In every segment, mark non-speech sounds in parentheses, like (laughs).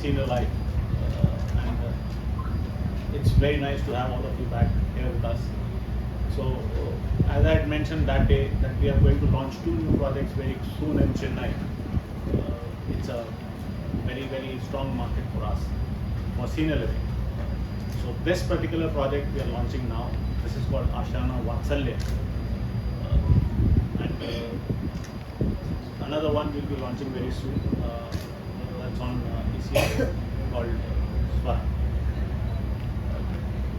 Senior Life. Uh, and uh, it's very nice to have all of you back here with us. So, uh, as I had mentioned that day, that we are going to launch two new projects very soon in Chennai. It's a very, very strong market for us for senior living. So, this particular project we are launching now, this is called Ashana Vatsalya. Uh, and uh, another one we'll be launching very soon. Uh, on uh, ECA (coughs) called uh, Swara.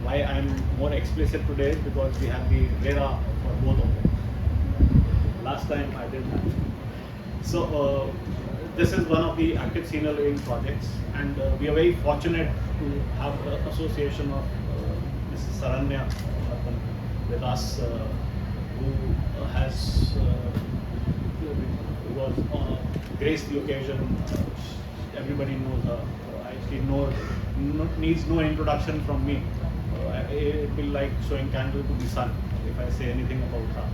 Why I'm more explicit today is because we have the RERA for both of them. Last time I didn't have. So uh, this is one of the active senior living projects, and uh, we are very fortunate to have the association of uh, Mrs. Saranya with us, uh, who has uh, was uh, graced the occasion. Everybody knows her. Uh, actually, no, needs no introduction from me. Uh, it will like showing candle to the sun if I say anything about her.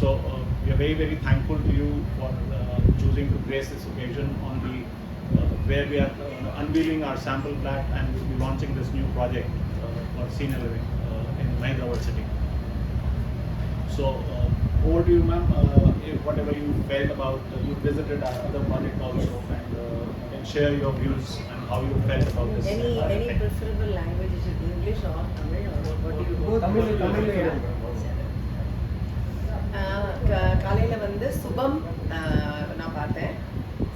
So uh, we are very very thankful to you for uh, choosing to grace this occasion on the uh, where we are uh, unveiling our sample plat and we'll be launching this new project for senior living in Hyderabad city. So over to you, ma'am. Whatever you felt about, you visited our other project also, and share your views and how you felt about this. Any any preferable language is it English or Tamil or what do you Both Tamil- Tamil க- காலையில வந்து சுபம் நான் பார்த்தேன்.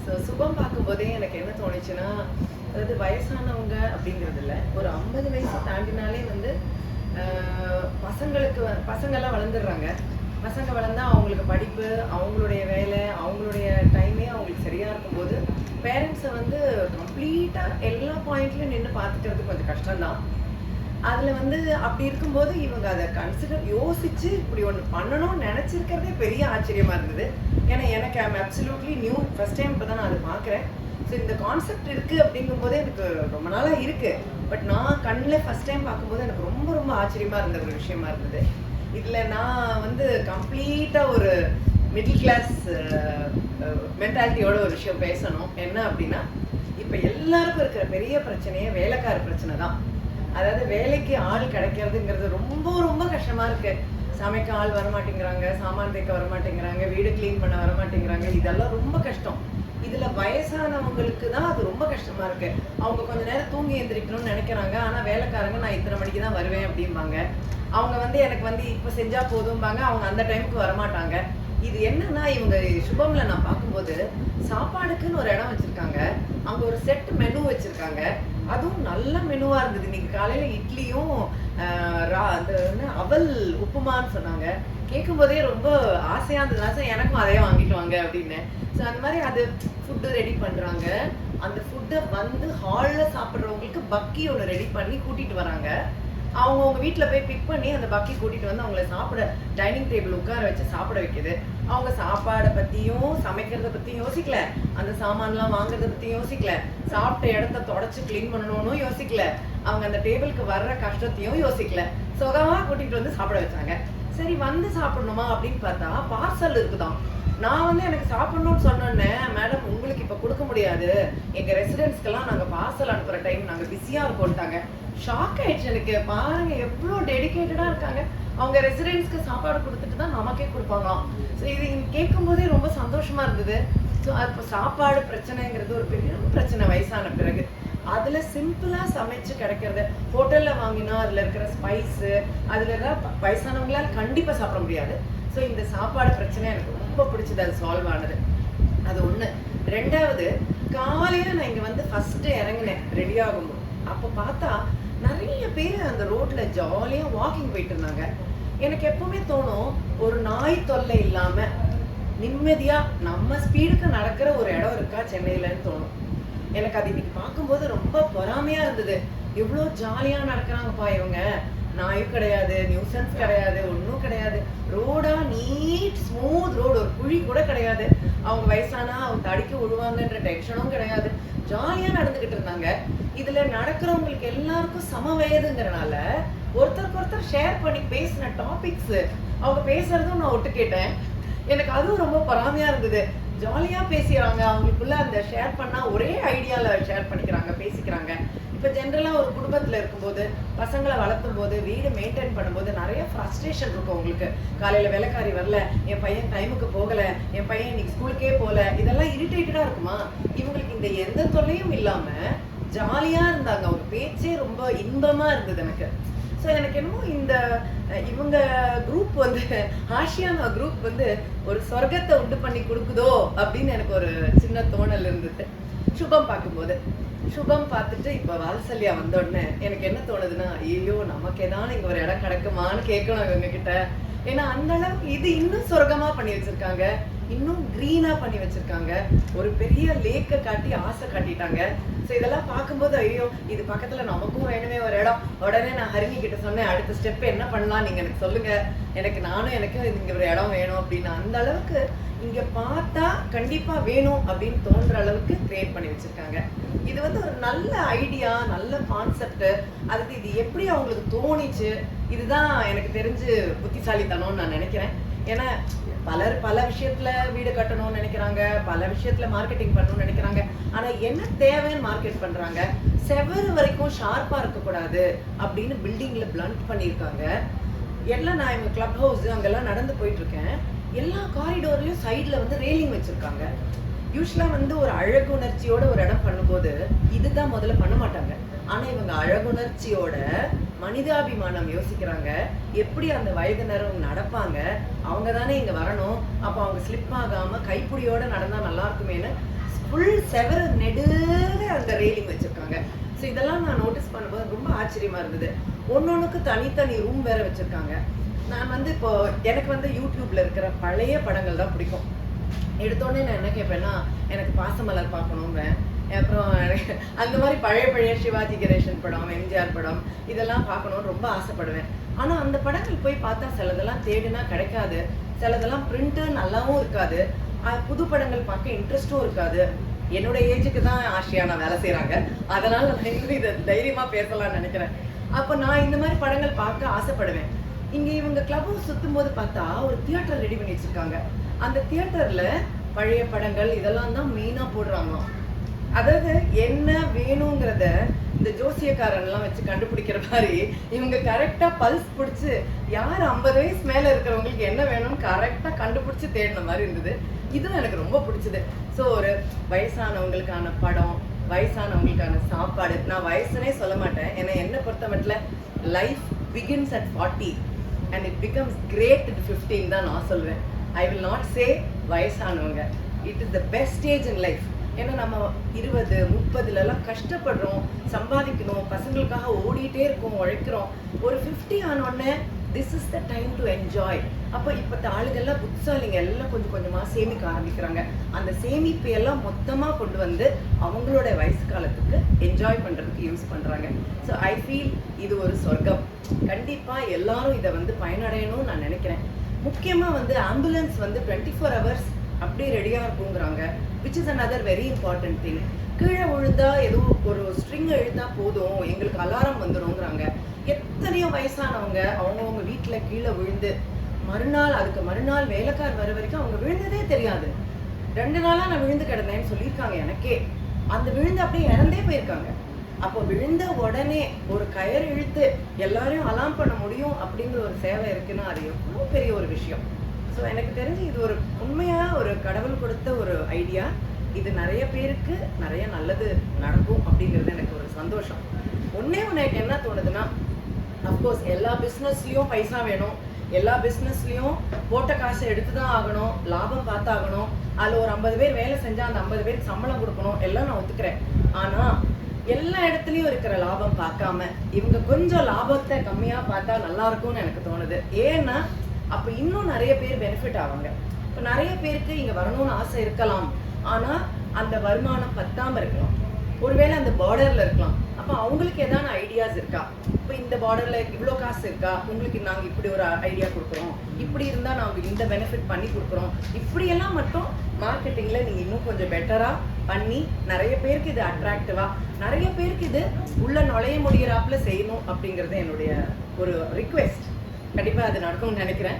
So சுபம் பார்க்கும்போதே எனக்கு என்ன தோணுச்சுன்னா அதாவது வயசானவங்க அப்படிங்கிறது இல்லை ஒரு ஐம்பது வயசு தாண்டினாலே வந்து பசங்களுக்கு பசங்கெல்லாம் வளர்ந்துடுறாங்க. பசங்க வளர்ந்தா அவங்களுக்கு படிப்பு அவங்களுடைய வேலை அவங்களுடைய டைமே அவங்களுக்கு சரியா இருக்கும்போது பேரண்ட்ஸை வந்து கம்ப்ளீட்டாக எல்லா பாயிண்ட்லையும் நின்று பார்த்துக்கிறது கொஞ்சம் கஷ்டம்தான். அதில் வந்து அப்படி இருக்கும்போது இவங்க அதை கன்சிடர் யோசிச்சு இப்படி ஒன்று பண்ணணும்னு நினச்சிருக்கிறதே பெரிய ஆச்சரியமாக இருந்தது. ஏன்னா எனக்கு I'm absolutely new first time இப்போ தான் நான் அதை பார்க்குறேன். ஸோ இந்த கான்செப்ட் இருக்குது அப்படிங்கும்போதே எனக்கு ரொம்ப நாளாக இருக்குது பட் நான் கண்ணில் ஃபர்ஸ்ட் டைம் பார்க்கும்போது எனக்கு ரொம்ப ரொம்ப ஆச்சரியமாக இருந்த ஒரு விஷயமா இருந்தது. இதில் நான் வந்து கம்ப்ளீட்டாக ஒரு மிடில் கிளாஸ் மென்டாலிட்டியோட ஒரு விஷயம் பேசணும். என்ன அப்படின்னா இப்போ எல்லாருக்கும் இருக்கிற பெரிய பிரச்சனையே வேலைக்கார பிரச்சனை தான். அதாவது வேலைக்கு ஆள் கிடைக்கிறதுங்கிறது ரொம்ப ரொம்ப கஷ்டமா இருக்கு. சமைக்க ஆள் வரமாட்டேங்கிறாங்க சாமான் தேக்க வரமாட்டேங்கிறாங்க வீடு க்ளீன் பண்ண வரமாட்டேங்கிறாங்க. இதெல்லாம் ரொம்ப கஷ்டம். இதுல வயசானவங்களுக்கு தான் அது ரொம்ப கஷ்டமா இருக்கு. அவங்க கொஞ்ச நேரம் தூங்கி எந்திரிக்கணும்னு நினைக்கிறாங்க. ஆனா வேலைக்காரங்க நான் இத்தனை மணிக்கு தான் வருவேன் அப்படிம்பாங்க. அவங்க வந்து எனக்கு வந்து இப்ப செஞ்சா போதும்பாங்க. அவங்க அந்த டைமுக்கு வரமாட்டாங்க. இது என்னன்னா இவங்க சுபம்ல நான் பார்க்கும்போது சாப்பாடுக்குன்னு ஒரு இடம் வச்சிருக்காங்க. அங்க ஒரு செட் மெனு வச்சிருக்காங்க. அதுவும் நல்ல மெனுவா இருந்தது. இன்னைக்கு காலையில இட்லியும் ரா அந்த அவல் உப்புமான்னு சொன்னாங்க. கேட்கும் போதே ரொம்ப ஆசையா இருந்தது. ஆசை எனக்கும் அதே வாங்கிட்டு வாங்க அப்படின்னு. ஸோ அந்த மாதிரி அது ஃபுட்டு ரெடி பண்றாங்க. அந்த ஃபுட்டை வந்து ஹாலில் சாப்பிட்றவங்களுக்கு பக்கி ஒன்று ரெடி பண்ணி கூட்டிட்டு வராங்க. அவங்க அவங்க வீட்டில் போய் பிக் பண்ணி அந்த பக்கி கூட்டிகிட்டு வந்து அவங்கள சாப்பிட டைனிங் டேபிள் உட்கார வச்சு சாப்பிட வைக்குது. அவங்க சாப்பாடை பத்தியும் சமைக்கிறத பற்றியும் யோசிக்கல. அந்த சாமான்லாம் வாங்குறத பற்றியும் யோசிக்கல. சாப்பிட்ட இடத்த தொடச்சி க்ளீன் பண்ணணும்னு யோசிக்கல. அவங்க அந்த டேபிளுக்கு வர்ற கஷ்டத்தையும் யோசிக்கல. சுகமா கூட்டிகிட்டு வந்து சாப்பிட வச்சாங்க. சரி வந்து சாப்பிடணுமா அப்படின்னு பார்த்தா பார்சல் இருக்குதாம். நான் வந்து எனக்கு சாப்பிடணும்னு சொன்னோன்னே மேடம் உங்களுக்கு இப்போ கொடுக்க முடியாது. எங்கள் ரெசிடென்ட்ஸ்க்கெல்லாம் நாங்கள் பார்சல் அனுப்புகிற டைம் நாங்கள் பிஸியாக இருக்கோம்ட்டாங்க. ஷாக் ஆயிடுச்சு எனக்கு. பாருங்க எவ்வளோ டெடிக்கேட்டடாக இருக்காங்க. அவங்க ரெசிடென்ட்ஸ்க்கு சாப்பாடு கொடுத்துட்டு தான் நமக்கே கொடுப்பாங்களாம். ஸோ இது கேட்கும் போதே ரொம்ப சந்தோஷமா இருந்தது. ஸோ இப்போ சாப்பாடு பிரச்சனைங்கிறது ஒரு பெரிய பிரச்சனை வயசான பிறகு. அதில் சிம்பிளாக சமைச்சு கிடைக்கிறது. ஹோட்டலில் வாங்கினா அதில் இருக்கிற ஸ்பைஸு அதில் தான் ப- கண்டிப்பாக சாப்பிட முடியாது. ஸோ இந்த சாப்பாடு பிரச்சனை எனக்கு ரொம்ப பிடிச்சது அது சால்வ் ஆனது. அது ஒண்ணு. ரெண்டாவது காலையில நான் இங்க வந்து ஃபர்ஸ்ட் இறங்கினேன். ரெடி ஆகும்போது. அப்போ பார்த்தா நிறைய பேர் அந்த ரோட்ல ஜாலியா வாக்கிங் போயிட்டு இருந்தாங்க. எனக்கு எப்பவுமே தோணும் ஒரு நாய் தொல்லை இல்லாம நிம்மதியா நம்ம ஸ்பீடுக்கு நடக்கிற ஒரு இடம் இருக்கா சென்னையிலன்னு தோணும். எனக்கு அது இன்னைக்கு பார்க்கும்போது ரொம்ப பொறாமையா இருந்தது. எவ்வளோ ஜாலியா நடக்கிறாங்கப்பா இவங்க. நாயும் கிடையாது நியூசன்ஸ் கிடையாது ஒன்றும் கிடையாது. ரோடா நீட் ஸ்மூத் ரோடு ஒரு குழி கூட கிடையாது. அவங்க வயசானா அவங்க தடுக்கி விடுவாங்கன்ற டென்ஷனும் கிடையாது. ஜாலியா நடந்துகிட்டு இருந்தாங்க. இதுல நடக்கிறவங்களுக்கு எல்லாருக்கும் சம வயதுங்கிறனால ஒருத்தருக்கு ஒருத்தர் ஷேர் பண்ணி பேசின டாபிக்ஸ் அவங்க பேசுறதும் நான் ஒட்டு கேட்டேன். எனக்கு அதுவும் ரொம்ப பொறாமையா இருந்தது. ஜாலியா பேசிக்கிறாங்க. அவங்களுக்குள்ள அந்த ஷேர் பண்ணா ஒரே ஐடியால ஷேர் பண்ணிக்கிறாங்க பேசிக்கிறாங்க. இப்போ ஜென்ரலாக ஒரு குடும்பத்தில் இருக்கும்போது பசங்களை வளர்த்தும் போது வீடு மெயின்டைன் பண்ணும்போது நிறைய ஃப்ரஸ்ட்ரேஷன் இருக்கும் உங்களுக்கு. காலையில் வேலைக்காரி வரல என் பையன் டைமுக்கு போகலை என் பையன் இன்னைக்கு ஸ்கூலுக்கே போகல இதெல்லாம் இரிட்டேட்டடாக இருக்குமா? இவங்களுக்கு இந்த எந்த தொல்லையும் இல்லாமல் ஜாலியாக இருந்தாங்க. அவங்க பேச்சே ரொம்ப இன்பமாக இருந்தது எனக்கு. ஸோ எனக்கு என்னமோ இந்த இவங்க குரூப் வந்து ஆசியானா குரூப் வந்து ஒரு சொர்க்கத்தை உண்டு பண்ணி கொடுக்குதோ அப்படின்னு எனக்கு ஒரு சின்ன தோணல் இருந்தது. சுபம் பார்க்கும்போது. சுபம் பார்த்துட்டு இப்போ வால்சல்யா வந்த உடனே எனக்கு என்ன தோணுதுன்னா ஐயோ நமக்கு ஏதாவது இங்க ஒரு இடம் கிடைக்குமான்னு கேட்கணும் இவங்க கிட்ட. ஏன்னா அந்த அளவுக்கு இது இன்னும் சொர்க்கமா பண்ணி வச்சிருக்காங்க. இன்னும் க்ரீனாக பண்ணி வச்சுருக்காங்க. ஒரு பெரிய லேக்கை காட்டி ஆசை காட்டிட்டாங்க. ஸோ இதெல்லாம் பார்க்கும்போது ஐயோ இது பக்கத்தில் நமக்கும் வேணுமே ஒரு இடம். உடனே நான் ஹரிணி கிட்ட சொன்னேன் அடுத்த ஸ்டெப் என்ன பண்ணலாம்? நீங்கள் எனக்கு சொல்லுங்கள் எனக்கு நானும் எனக்கு இங்கே ஒரு இடம் வேணும் அப்படின்னு. அந்த அளவுக்கு இங்கே பார்த்தா கண்டிப்பாக வேணும் அப்படின்னு தோன்ற அளவுக்கு கிரியேட் பண்ணி வச்சுருக்காங்க. இது வந்து ஒரு நல்ல ஐடியா நல்ல கான்செப்ட் அதுக்கு இது எப்படி அவங்களுக்கு தோணிச்சு இதுதான் எனக்கு தெரிஞ்சு புத்திசாலித்தனம்னு நான் நினைக்கிறேன். ஏன்னா பலர் பல விஷயத்துல வீடு கட்டணும்னு நினைக்கிறாங்க பல விஷயத்துல மார்க்கெட்டிங் பண்ணணும்னு நினைக்கிறாங்க. ஆனா என்ன தேவைன்னு மார்க்கெட் பண்றாங்க? செவ்வறு வரைக்கும் ஷார்ப்பா இருக்கக்கூடாது அப்படின்னு பில்டிங்ல பிளண்ட் பண்ணியிருக்காங்க. எல்லாம் நான் இவங்க கிளப் ஹவுஸ் அங்கெல்லாம் நடந்து போயிட்டு இருக்கேன் எல்லா காரிடோர்லயும் சைட்ல வந்து ரெயிலிங் வச்சிருக்காங்க. யூஸ்வலா வந்து ஒரு அழகுணர்ச்சியோட ஒரு இடம் பண்ணும்போது இதுதான் முதல்ல பண்ண மாட்டாங்க. ஆனா இவங்க அழகுணர்ச்சியோட மனிதாபிமானம் யோசிக்கிறாங்க. எப்படி அந்த வயதினரும் நடப்பாங்க? அவங்க தானே இங்கே வரணும். அப்போ அவங்க ஸ்லிப் ஆகாம கைப்பிடியோடு நடந்தா நல்லா இருக்குமேனு ஃபுல் செவர நெடுக அந்த ரெயிலிங் வச்சிருக்காங்க. ஸோ இதெல்லாம் நான் நோட்டீஸ் பண்ணும்போது ரொம்ப ஆச்சரியமா இருந்தது. ஒன்னொன்றுக்கு தனித்தனி ரூம் வேற வச்சிருக்காங்க. நான் வந்து இப்போ எனக்கு வந்து யூடியூப்ல இருக்கிற பழைய படங்கள் தான் பிடிக்கும். எடுத்தோடனே நான் என்ன கேட்பேன்னா எனக்கு பாசமலர் பார்க்கணும்பேன் அப்புறம் அந்த மாதிரி பழைய பழைய சிவாஜி கணேசன் படம் எம்ஜிஆர் படம் இதெல்லாம் பார்க்கணும்னு ரொம்ப ஆசைப்படுவேன். ஆனால் அந்த படங்கள் போய் பார்த்தா சிலதெல்லாம் தேடினா கிடைக்காது. சிலதெல்லாம் பிரிண்ட்டு நல்லாவும் இருக்காது. புது படங்கள் பார்க்க இன்ட்ரெஸ்ட்டும் இருக்காது. என்னோட ஏஜுக்கு தான் ஆஷியானா வேலை செய்கிறாங்க அதனால் நான் இன்னும் இதை தைரியமாக பேசலாம்னு நினைக்கிறேன். அப்போ நான் இந்த மாதிரி படங்கள் பார்க்க ஆசைப்படுவேன். இங்கே இவங்க கிளப் ஹவுஸ் போது பார்த்தா ஒரு தியேட்டர் ரெடி பண்ணி வச்சுருக்காங்க. அந்த தியேட்டரில் பழைய படங்கள் இதெல்லாம் தான் மெயினாக போடுறாங்க அதாவது என்ன வேணுங்கிறத இந்த ஜோசியக்காரன் எல்லாம் வச்சு கண்டுபிடிக்கிற மாதிரி இவங்க கரெக்டா பல்ஸ் பிடிச்சு யார் ஐம்பது வயசு மேல இருக்கிறவங்களுக்கு என்ன வேணும்னு கரெக்டா கண்டுபிடிச்சு தேடின மாதிரி இருந்தது. இதுவும் எனக்கு ரொம்ப பிடிச்சது. ஸோ ஒரு வயசானவங்களுக்கான படம் வயசானவங்களுக்கான சாப்பாடு. நான் வயசுனே சொல்ல மாட்டேன். ஏன்னா என்னை பொறுத்த மட்டும் life begins at forty and it becomes great at fifteen தான் நான் சொல்வேன். ஐ வில் நாட் சே வயசானவங்க. It is the best age in life ஏன்னா நம்ம இருபது முப்பதுலலாம் கஷ்டப்படுறோம் சம்பாதிக்கணும் பசங்களுக்காக ஓடிட்டே இருக்கோம் உழைக்கிறோம். ஒரு ஃபிஃப்டி ஆனோடனே this is the time to enjoy அப்போ இப்போத்த ஆளுகள்லாம் புத்தாலிங்க எல்லாம் கொஞ்சம் கொஞ்சமாக சேமிக்க ஆரம்பிக்கிறாங்க. அந்த சேமிப்பை எல்லாம் மொத்தமாக கொண்டு வந்து அவங்களோட வயசு காலத்துக்கு என்ஜாய் பண்ணுறதுக்கு யூஸ் பண்ணுறாங்க ஸோ ஐ ஃபீல் இது ஒரு சொர்க்கம். கண்டிப்பாக எல்லாரும் இதை வந்து பயனடையணும்னு நான் நினைக்கிறேன். முக்கியமாக வந்து ஆம்புலன்ஸ் வந்து டுவெண்ட்டி ஃபோர் ஹவர்ஸ் அப்படியே ரெடியாக இருக்குங்கிறாங்க. Which is another very important thing கீழே விழுந்தா எதுவும் ஒரு ஸ்ட்ரிங் இழுத்தா போதும். எங்களுக்கு அலாரம் வந்துடும்ங்கிறாங்க எத்தனையோ வயசானவங்க அவங்கவுங்க வீட்டில் கீழே விழுந்து மறுநாள் அதுக்கு மறுநாள் வேலைக்கார் வர வரைக்கும் அவங்க விழுந்ததே தெரியாது. ரெண்டு நாளா நான் விழுந்து கிடந்தேன்னு சொல்லியிருக்காங்க எனக்கே. அந்த விழுந்து அப்படியே இறந்தே போயிருக்காங்க. அப்போ விழுந்த உடனே ஒரு கயர் இழுத்து எல்லாரையும் அலாம் பண்ண முடியும் அப்படிங்கிற ஒரு சேவை இருக்குன்னா அது எவ்வளோ பெரிய ஒரு விஷயம். ஸோ எனக்கு தெரிஞ்சு இது ஒரு உண்மையா ஒரு கடவுள் கொடுத்த ஒரு ஐடியா இது நிறைய பேருக்கு நிறைய நல்லது நடக்கும் அப்படிங்கிறது எனக்கு ஒரு சந்தோஷம். ஒண்ணே ஒன்று எனக்கு என்ன தோணுதுன்னா அஃப்கோர்ஸ் எல்லா பிஸ்னஸ்லேயும் பைசா வேணும். எல்லா பிஸ்னஸ்லேயும் போட்ட காசை எடுத்து தான் ஆகணும். லாபம் பார்த்தாகணும். அதில் ஒரு ஐம்பது பேர் வேலை செஞ்சால் அந்த ஐம்பது பேருக்கு சம்பளம் கொடுக்கணும். எல்லாம் நான் ஒத்துக்கிறேன். ஆனால் எல்லா இடத்துலையும் இருக்கிற லாபம் பார்க்காம இவங்க கொஞ்சம் லாபத்தை கம்மியாக பார்த்தா நல்லா இருக்கும்னு எனக்கு தோணுது. ஏன்னா அப்போ இன்னும் நிறைய பேர் பெனிஃபிட் ஆவாங்க. இப்போ நிறைய பேருக்கு இங்கே வரணும்னு ஆசை இருக்கலாம். ஆனால் அந்த வருமானம் பத்தாமல் இருக்கலாம். ஒருவேளை அந்த பார்டரில் இருக்கலாம். அப்போ அவங்களுக்கு எதான ஐடியாஸ் இருக்கா? இப்போ இந்த பார்டரில் இவ்வளோ காசு இருக்கா? உங்களுக்கு நாங்கள் இப்படி ஒரு ஐடியா கொடுக்குறோம். இப்படி இருந்தால் நாங்கள் இந்த பெனிஃபிட் பண்ணி கொடுக்குறோம். இப்படியெல்லாம் மட்டும் மார்க்கெட்டிங்கில் நீங்கள் இன்னும் கொஞ்சம் பெட்டராக பண்ணி நிறைய பேருக்கு இது அட்ராக்டிவாக நிறைய பேருக்கு இது உள்ள நுழைய முடிகிறாப்புல செய்யணும் அப்படிங்கிறது என்னுடைய ஒரு ரிக்வெஸ்ட் கண்டிப்பா அது நடக்கும்னு நினைக்கிறேன்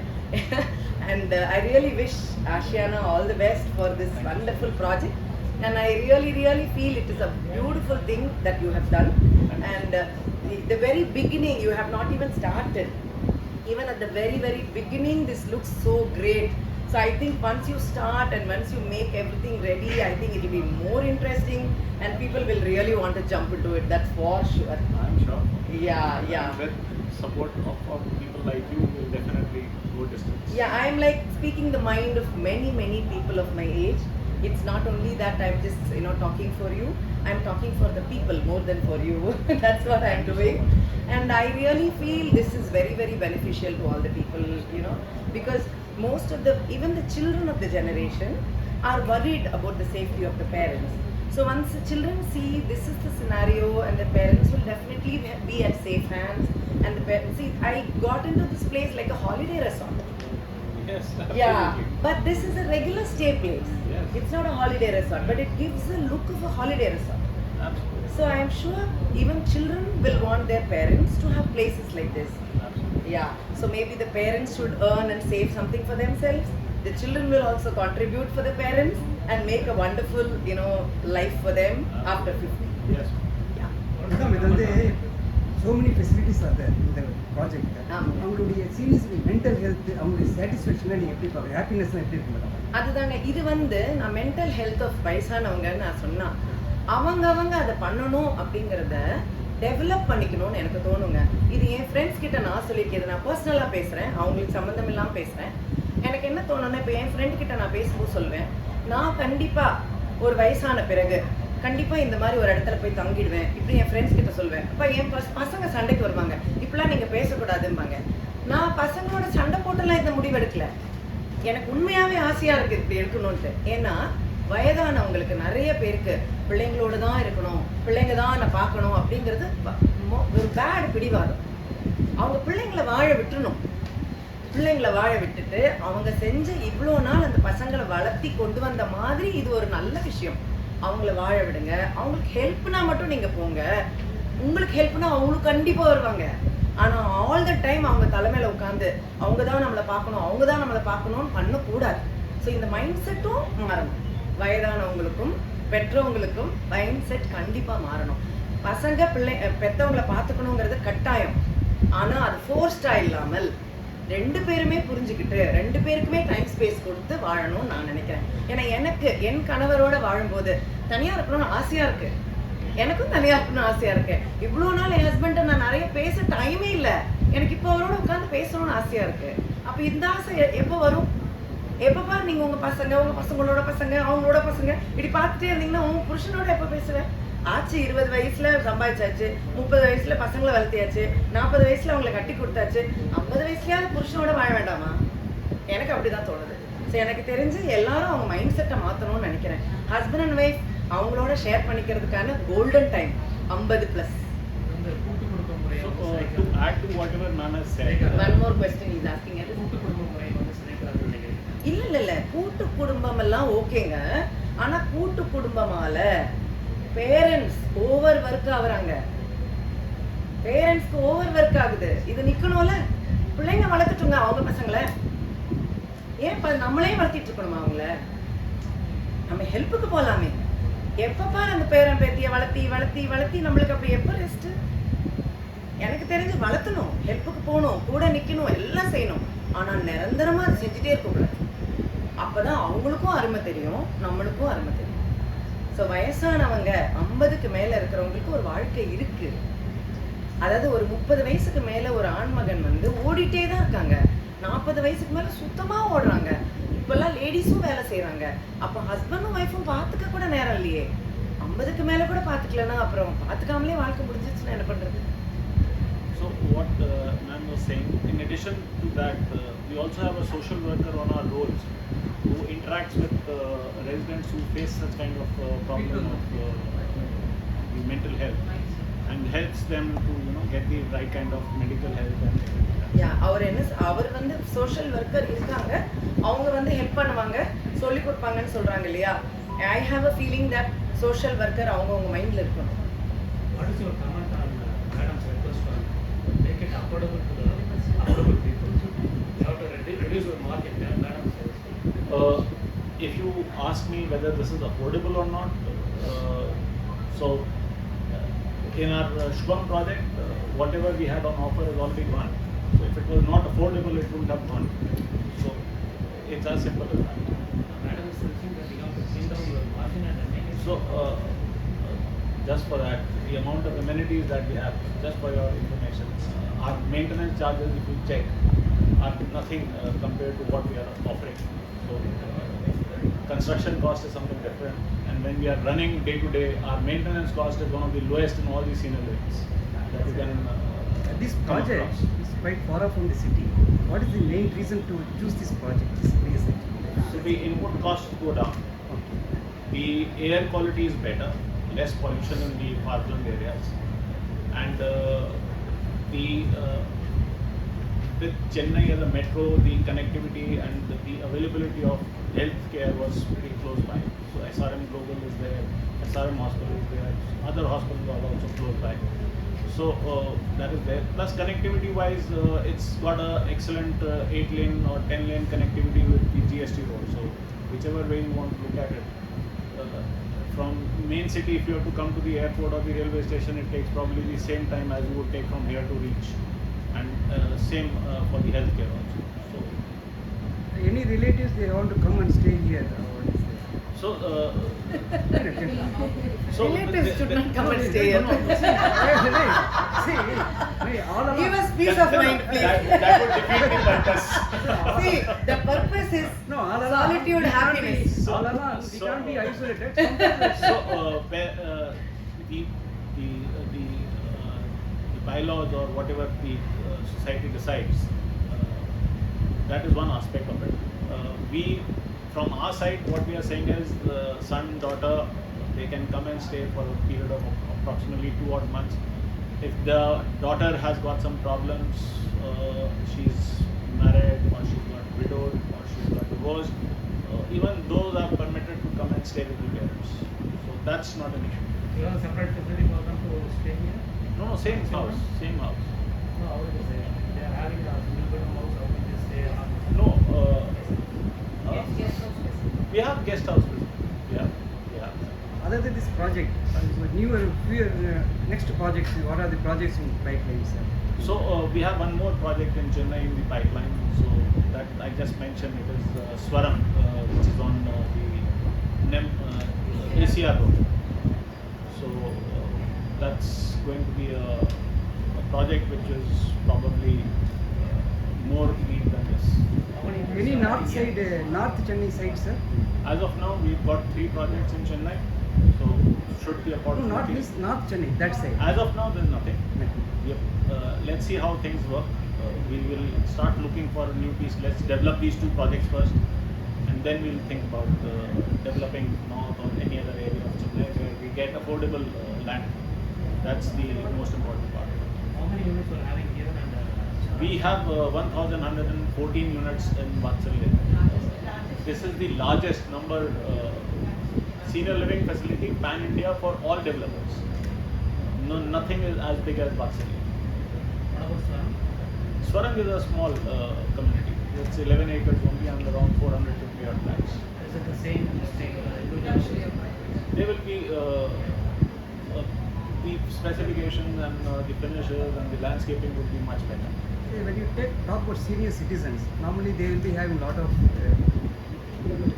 and I really wish Ashiana all the best for this wonderful project and I really, really feel it is a beautiful thing that you have done. And uh, the, the very beginning, you have not even started. Even at the very, very beginning, this looks so great. So I think once you start and once you make everything ready, I think it will be more interesting and people will really want to jump into it. That's for sure. I'm sure. Yeah, yeah. Support of, of people like you, will definitely go distance. Yeah, I'm like speaking the mind of many, many people of my age. It's not only that I'm just, you know, talking for you. I'm talking for the people more than for you. (laughs) That's what I'm doing. And I really feel this is very, very beneficial to all the people, you know, because most of the, even the children of the generation are worried about the safety of the parents. So once the children see this is the scenario and the parents definitely be at safe hands and the parents, see, I got into this place like a holiday resort. Yes, absolutely. Yeah, but this is a regular stay place. Yes. It's not a holiday resort, but it gives the look of a holiday resort. Absolutely. So I am sure even children will want their parents to have places like this. Absolutely. Yeah, so maybe the parents should earn and save something for themselves. The children will also contribute for the parents and make a wonderful, you know, life for them after 50. Yes. Madam இது வந்து so many facilities are இந்த project. அவங்களுடைய seriously mental health அவங்களுடைய சாட்டிஸ்ஃபேக்ஷனை நீங்கள் எப்படி பார்க்குறீங்க ஹாப்பினஸ்லாம் எப்படி இருக்கு மேடம் அதுதாங்க. இது வந்து நான் மென்டல் ஹெல்த் ஆஃப் வயசானவங்கன்னு நான் சொன்னா அவங்க அவங்க அதை பண்ணணும் அப்படிங்கிறத டெவலப் பண்ணிக்கணும்னு எனக்கு தோணுங்க. இது என் ஃப்ரெண்ட்ஸ் கிட்ட நான் சொல்லிக்கிறது நான் பர்சனலாக பேசுகிறேன் அவங்களுக்கு சம்மந்தம் இல்லாமல் பேசுகிறேன் எனக்கு என்ன தோணுன்னா இப்போ என் ஃப்ரெண்ட் கிட்ட நான் பேசும்போது சொல்லுவேன் நான் கண்டிப்பாக ஒரு வயசான பிறகு கண்டிப்பாக இந்த மாதிரி ஒரு இடத்துல போய் தங்கிடுவேன். இப்படி என் ஃப்ரெண்ட்ஸ் கிட்ட சொல்லுவேன் அப்போ என் பசங்க சண்டைக்கு வருவாங்க? இப்படிலாம் நீங்கள் பேசக்கூடாதும்பாங்க. நான் பசங்களோட சண்டை போட்டுலாம் இந்த முடிவு எடுக்கல. எனக்கு உண்மையாவே ஆசையா இருக்கு இப்படி எடுக்கணும்ட்டு ஏன்னா வயதானவங்களுக்கு நிறைய பேருக்கு பிள்ளைங்களோட தான் இருக்கணும். பிள்ளைங்க தான் நான் பார்க்கணும் அப்படிங்கிறது மோ- ஒரு பேட் பிடிவாதம். அவங்க பிள்ளைங்களை வாழ விட்டுணும் பிள்ளைங்களை வாழ விட்டுட்டு அவங்க செஞ்ச இவ்வளோ நாள் அந்த பசங்களை வளர்த்தி கொண்டு வந்த மாதிரி இது ஒரு நல்ல விஷயம். அவங்கள வாழ விடுங்க. அவங்களுக்கு ஹெல்ப்னா மட்டும் நீங்க போங்க. உங்களுக்கு ஹெல்ப்னா அவங்களும் கண்டிப்பா வருவாங்க. ஆனா ஆல் த டைம் அவங்க தலைமையில உட்காந்து அவங்க தான் நம்மளை பார்க்கணும் அவங்க தான் நம்மளை பார்க்கணும்னு பண்ணக்கூடாது. ஸோ இந்த மைண்ட் செட்டும் மாறணும். வயதானவங்களுக்கும் பெற்றவங்களுக்கும் மைண்ட் செட் கண்டிப்பா மாறணும். பசங்க பிள்ளை அஹ் பெத்தவங்களை பார்த்துக்கணுங்கிறது கட்டாயம். ஆனா அது ஃபோர்ஸ்டா இல்லாமல் ரெண்டு பேருமே புரிஞ்சுக்கிட்டு ரெண்டு பேருக்குமே டைம் ஸ்பேஸ் கொடுத்து வாழணும்னு நான் நினைக்கிறேன். ஏன்னா எனக்கு என் கணவரோட வாழும்போது தனியா இருக்கணும்னு ஆசையா இருக்கு. எனக்கும் தனியா இருக்கணும்னு ஆசையா இருக்கு. இவ்வளோ நாள் என் ஹஸ்பண்ட நான் நிறைய பேச டைமே இல்லை. எனக்கு இப்போ அவரோட உட்காந்து பேசணும்னு ஆசையா இருக்கு. அப்ப இந்த ஆசை எப்போ வரும்? எப்பப்பா நீங்க உங்க பசங்க உங்க பசங்களோட பசங்க அவங்களோட பசங்க இப்படி பார்த்துட்டே இருந்தீங்கன்னா உங்க புருஷனோட எப்போ பேசுவேன் ஆச்சு இருபது வயசுல சம்பாதிச்சாச்சு முப்பது வயசுல பசங்களை வளர்த்தியாச்சு நாற்பது வயசுல அவங்களை கட்டி கொடுத்தாச்சு ஐம்பது வயசுலயாவது புருஷனோட வாழ வேண்டாமா? எனக்கு அப்படிதான் தோணுது. ஸோ எனக்கு தெரிஞ்சு எல்லாரும் அவங்க மைண்ட் செட்டை மாற்றணும்னு நினைக்கிறேன். ஹஸ்பண்ட் அண்ட் ஒய்ஃப் அவங்களோட ஷேர் பண்ணிக்கிறதுக்கான கோல்டன் டைம் ஐம்பது plus. One more question is asking இல்ல இல்ல இல்ல. கூட்டு குடும்பம் எல்லாம் ஓகேங்க. ஆனா கூட்டு குடும்பமால பேரண்ட்ஸ் ஓவர் ஒர்க் ஆகுறாங்க. பேரண்ட்ஸ்க்கு ஓவர் ஒர்க் ஆகுது. இது நிக்கணும்ல? பிள்ளைங்க வளர்த்துட்டுங்க அவங்க பசங்களை. ஏன் நம்மளே வளர்த்திட்டு இருக்கணுமா அவங்கள? நம்ம ஹெல்ப்புக்கு போலாமே. எப்பப்பா பாரு அந்த பேரன் பேத்திய வளர்த்தி வளர்த்தி வளர்த்தி நம்மளுக்கு அப்படி எப்ப ரெஸ்ட் எனக்கு தெரிஞ்சு வளர்த்தணும் ஹெல்ப்புக்கு போகணும் கூட நிக்கணும் எல்லாம் செய்யணும். ஆனா நிரந்தரமா அதை செஞ்சுட்டே இருக்கக்கூடாது. அப்பதான் அவங்களுக்கும் அருமை தெரியும் நம்மளுக்கும் அருமை தெரியும். ஸோ வயசானவங்க ஐம்பதுக்கு மேலே இருக்கிறவங்களுக்கு ஒரு வாழ்க்கை இருக்கு. அதாவது ஒரு முப்பது வயசுக்கு மேலே ஒரு ஆண்மகன் வந்து ஓடிட்டே தான் இருக்காங்க. நாற்பது வயசுக்கு மேலே சுத்தமாக ஓடுறாங்க. இப்பெல்லாம் லேடிஸும் வேலை செய்கிறாங்க அப்போ ஹஸ்பண்டும் ஒய்ஃபும் பார்த்துக்க கூட நேரம் இல்லையே. ஐம்பதுக்கு மேலே கூட பார்த்துக்கலன்னா அப்புறம் பார்த்துக்காமலே வாழ்க்கை முடிஞ்சிச்சுன்னா என்ன பண்ணுறது so what uh, Nan was saying, in addition to that, uh, we also have a social worker on our rolls who interacts with uh, residents who face such kind of uh, problem of uh, mental health and helps them to you know get the right kind of medical help and அவர் என்ன அவர் வந்து social worker இருக்காங்க அவங்க வந்து help பண்ணுவாங்க சொல்லி கொடுப்பாங்கன்னு சொல்றாங்க இல்லையா I have a feeling that social worker அவங்கவுங்க மைண்டில் இருக்கணும் What is your comment on uh, Madam's request for make it affordable to reduce market, uh, if you ask me whether this is affordable or not, uh, so uh, in our uh, Shubham project, uh, whatever we had on offer is already gone. So if it was not affordable, it wouldn't have gone. So it's as simple as that. Madam is suggesting that you have to bring down your margin and then. So uh, uh, just for that, the amount of amenities that we have, just for your information, uh, our maintenance charges, if you check, are nothing uh, compared to what we are offering. So uh, construction cost is something different, and when we are running day to day, our maintenance cost is one of the lowest in all the senior livings that you can. Uh, This project is quite far off from the city. What is the main reason to choose this project, this place? So the input costs go down. Okay. The air quality is better, less pollution in the far-flung areas, and uh, the with Chennai as a metro, the connectivity and the, the availability of healthcare was pretty close by. So SRM Global is there, SRM Hospital is there, other hospitals are also close by. So uh, that is there. Plus connectivity-wise, uh, it's got a excellent uh, eight-lane or ten-lane connectivity with the GST road. So whichever way you want to look at it, uh, from main city, if you have to come to the airport or the railway station, it takes probably the same time as you would take from here to reach, same uh, for the healthcare also. So, Any relatives, they want to come and stay here? or what is it? so. Uh, (laughs) so Relatives should not come and stay here. no, see, See, see, all along. Give us peace of mind, please. That, that would defeat the purpose. (laughs) See, the purpose is No, all along. solitude, we can't happiness. So- all along, we so- can't be isolated. So uh, where, uh, the the uh, the, uh, the bylaws or whatever the uh, society decides, uh, that is one aspect of it. Uh, we, from our side, what we are saying is the son, daughter, they can come and stay for a period of approximately two odd months. If the daughter has got some problems, uh, she's married or she's got widowed or she's got divorced, uh, even those are permitted to come and stay with the parents. So that's not an issue. You have a separate facility for them to stay here? No, no, same house, same house. No, how it is there? They are having a single bedroom house, how can they stay? No, uh, uh, we have guest house facility. Yeah, yeah. other than this project, uh, newer, fewer, uh, next projects, what are the projects in pipeline, sir? So uh, we have one more project in Chennai in the pipeline. So that I just mentioned it is uh, Swaram, uh, which is on uh, the NEM uh, ACR road. That's going to be a, a project which is probably uh, more than this. Many north side, uh, north Chennai side, sir? As of now, we've got three projects in Chennai. So should be No, opportunity. not this, north Chennai, that side. As of now, there's nothing. Nothing. Yep. Uh, let's see how things work. Uh, we will start looking for a new piece. Let's develop these two projects first, and then we'll think about uh, developing north or any other area of Chennai where we get affordable uh, land. That's the most important part. How many units are having here and? uh, We have uh, 1,114 units in Vatsalya. This is the largest number uh, senior living facility pan India for all developers. No, nothing is as big as Vatsalya. What about Swaram? Swarang is a small uh, community. It's 11 acres only and around 450 odd flats. Is it the same uh. They will be uh, the specifications and uh, the finishes and the landscaping would be much better. Okay, When you take, talk about senior citizens, normally they will be having a lot of uh,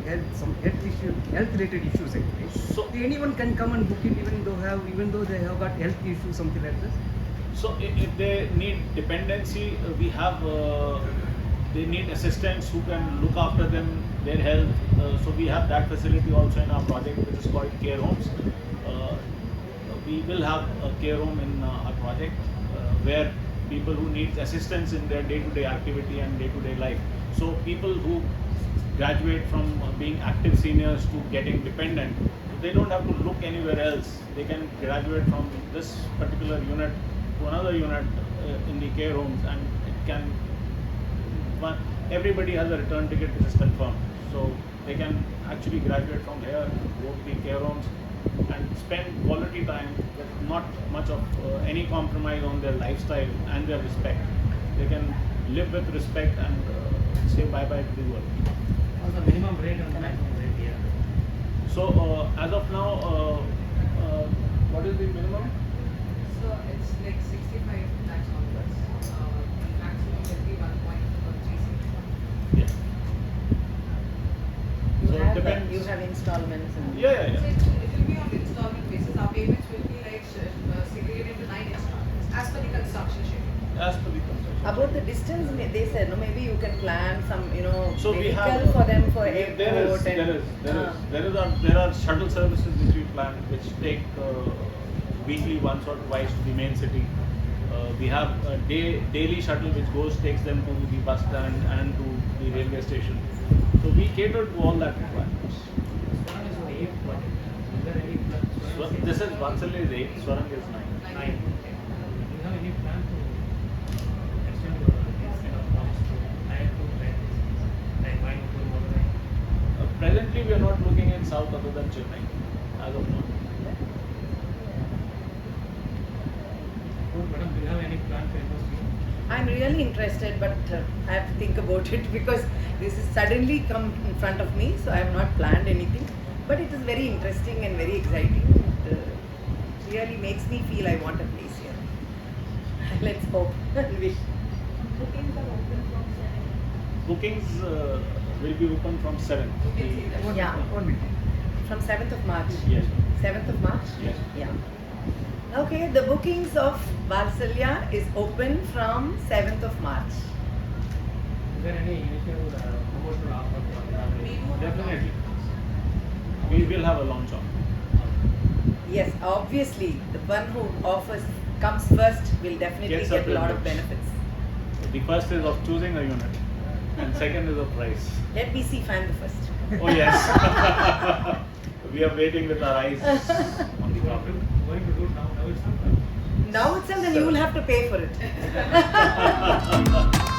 health, some health issue, health related issues actually. So- anyone can come and book it even though have, even though they have got health issues, something like this. So if they need dependency, uh, we have, uh, they need assistants who can look after them, their health. Uh, so we have that facility also in our project which is called care homes. Uh, we will have a care home in uh, our project uh, where people who need assistance in their day-to-day activity and day-to-day life. So people who graduate from uh, being active seniors to getting dependent, they don't have to look anywhere else. They can graduate from this particular unit to another unit uh, in the care homes, and it can. One, everybody has a return ticket which is confirmed. So they can actually graduate from here, go to the care homes, and spend quality time with not much of uh, any compromise on their lifestyle and their respect. They can live with respect and uh, say bye bye to the world. Also minimum rate and maximum rate here. So uh, as of now, uh, uh, what is the minimum? So it's like sixty-five lakhs onwards. Uh, maximum will be one point three six. Yeah. So it have, depends. you have installments and. Yeah, yeah, yeah. It, it will be on installment basis. Our payments will be like uh, segregated into nine installments as per the construction schedule. As per the construction. About the distance, may- they said, no, maybe you can plan some, you know, So we vehicle have for them for there- airport there is, and. there is there uh, is there is a, there are shuttle services which we plan which take uh, weekly once or twice to the main city. Uh, we have a day daily shuttle which goes takes them to the bus stand and to the railway station. So we cater to all that requirements. Swarang is the eighth project. Is there any plan? So this is six? Vatsalya is eight, Swarang is nine. Nine. Okay. Do you have any plan to extend your this kind of farms to higher to like like Coimbatore, Madurai? Uh, presently we are not looking in south other than Chennai as of now. Good, madam, do you have any plan to invest? I'm really interested, but uh, I have to think about it (laughs) because this has suddenly come in front of me, so I have not planned anything. But it is very interesting and very exciting. It really makes me feel I want a place here. (laughs) Let's hope and wish. Bookings are open from seven. Bookings uh, will be open from 7th. You can see that. One Yeah. minute, one minute. From 7th of March. Yes. 7th of March? Yes. Yeah. Okay, the bookings of Varsalya is open from 7th of March. Is there any initial uh, promotional offer for that? We do have Definitely. We will have a launch on. Yes, obviously, the one who offers comes first will definitely Gets a get a lot of privilege. benefits. The first is of choosing a unit, and second is of price. Let me see fan the first. Oh yes, (laughs) (laughs) we are waiting with our eyes on the carpet. going to do it now, now it's not. Now itself, then you will have to pay for it. (laughs)